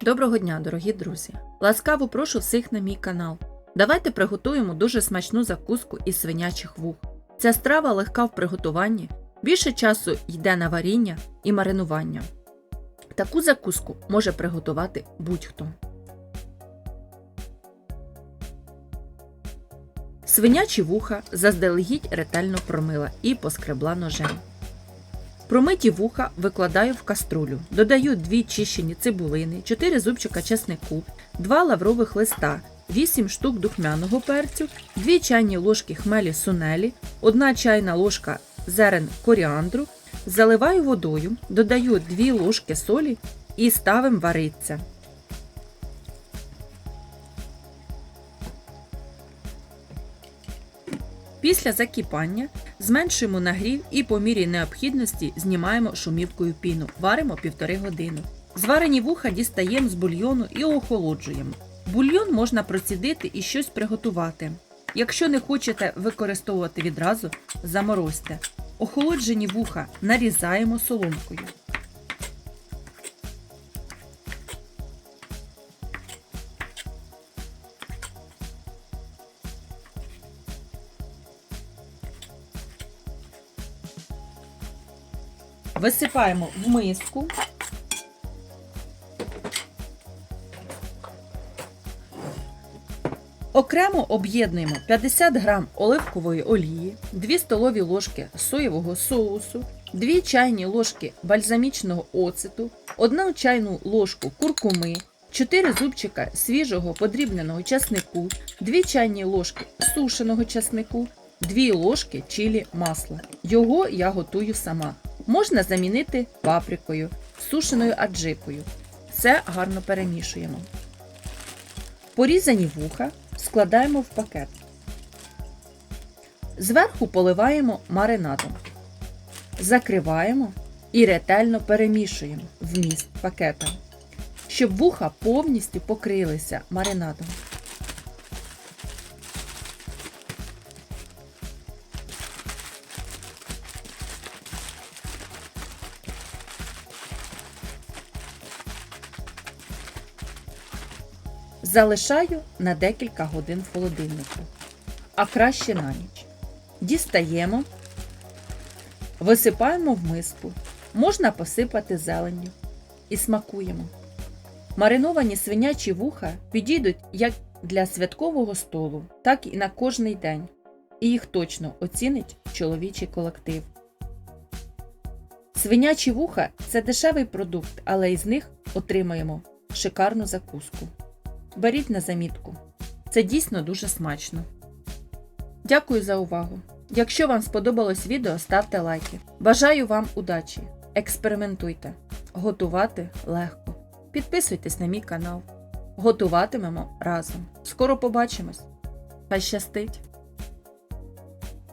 Доброго дня, дорогі друзі! Ласкаво прошу всіх на мій канал. Давайте приготуємо дуже смачну закуску із свинячих вух. Ця страва легка в приготуванні, більше часу йде на варіння і маринування. Таку закуску може приготувати будь-хто. Свинячі вуха заздалегідь ретельно промила і поскребла ножем. Промиті вуха викладаю в каструлю. Додаю 2 чищені цибулини, 4 зубчика чеснику, 2 лаврових листа, 8 штук духмяного перцю, 2 чайні ложки хмелі сунелі, 1 чайна ложка зерен коріандру. Заливаю водою, додаю 2 ложки солі і ставимо варитися. Після закипання зменшуємо нагрів і по мірі необхідності знімаємо шумівкою піну. Варимо півтори години. Зварені вуха дістаємо з бульйону і охолоджуємо. Бульйон можна процідити і щось приготувати. Якщо не хочете використовувати відразу, заморозьте. Охолоджені вуха нарізаємо соломкою. Висипаємо в миску. Окремо об'єднуємо 50 г оливкової олії, 2 столові ложки соєвого соусу, 2 чайні ложки бальзамічного оцету, 1 чайну ложку куркуми, 4 зубчика свіжого подрібненого часнику, 2 чайні ложки сушеного часнику, 2 ложки чилі масла. Його я готую сама. Можна замінити паприкою, сушеною аджикою. Все гарно перемішуємо. Порізані вуха складаємо в пакет. Зверху поливаємо маринадом. Закриваємо і ретельно перемішуємо вміст пакета, щоб вуха повністю покрилися маринадом. Залишаю на декілька годин в холодильнику, а краще на ніч. Дістаємо, висипаємо в миску, можна посипати зеленню і смакуємо. Мариновані свинячі вуха підійдуть як для святкового столу, так і на кожний день, і їх точно оцінить чоловічий колектив. Свинячі вуха це дешевий продукт, але із них отримаємо шикарну закуску. Беріть на замітку. Це дійсно дуже смачно. Дякую за увагу. Якщо вам сподобалось відео, ставте лайки. Бажаю вам удачі! Експериментуйте. Готувати легко. Підписуйтесь на мій канал. Готуватимемо разом. Скоро побачимось. Хай щастить!